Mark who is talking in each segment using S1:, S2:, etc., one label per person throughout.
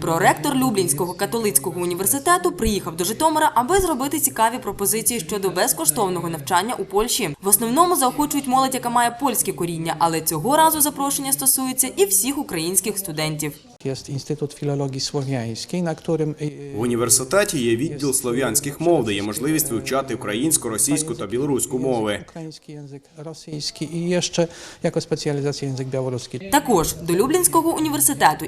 S1: Проректор Люблінського католицького університету приїхав до Житомира, аби зробити цікаві пропозиції щодо безкоштовного навчання у Польщі. В основному заохочують молодь, яка має польське коріння, але цього разу запрошення стосується і всіх українських студентів.
S2: Instytut Filologii Słowiańskiej, na
S3: В університеті є відділ слов'янських мов, де є можливість вивчати українську, російську та білоруську мови.
S2: rosyjski i jeszcze jako specjalizacja język białoruski.
S1: Також до Люблінського університету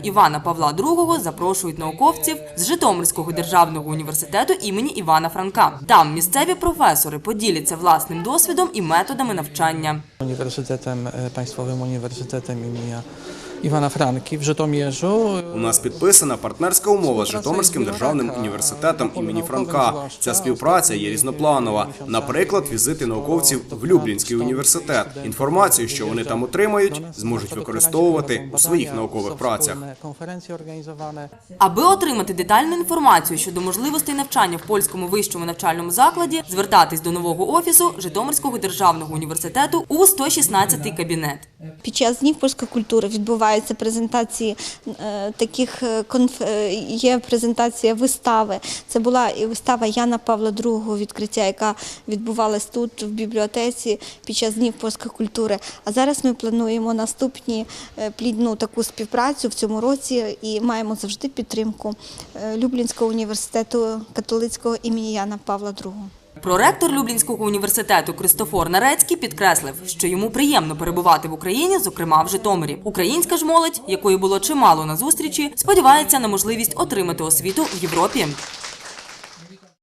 S1: Івана Павла II запрошують науковців з Житомирського державного університету імені Івана Франка. Там місцеві професори поділяться власним досвідом і методами навчання.
S2: Університетом панськовим Państwowym Uniwersytetem imienia Iwana Franki w Żytomierzu.
S3: У нас підписана партнерська умова з Житомирським державним університетом імені Франка. Ця співпраця є різнопланова. Наприклад, візити науковців в Люблінський університет. Інформацію, що вони там отримають, зможуть використовувати у своїх наукових працях.
S1: Аби отримати детальну інформацію щодо можливостей навчання в польському вищому навчальному закладі, звертатись до нового офісу Житомирського державного університету у 116 кабінет.
S4: Під час днів польської культури відбуваються презентації е, таких е, е, є презентація вистави. Це була і вистава Яна Павла II відкриття, яка відбувалась тут в бібліотеці під час днів польської культури. А зараз ми плануємо наступні плідну таку співпрацю в цьому році і маємо завжди підтримку Люблінського університету католицького імені Яна Павла II.
S1: Проректор Люблінського університету Кристофор Нарецький підкреслив, що йому приємно перебувати в Україні, зокрема в Житомирі. Українська ж молодь, якої було чимало на зустрічі, сподівається на можливість отримати освіту в Європі.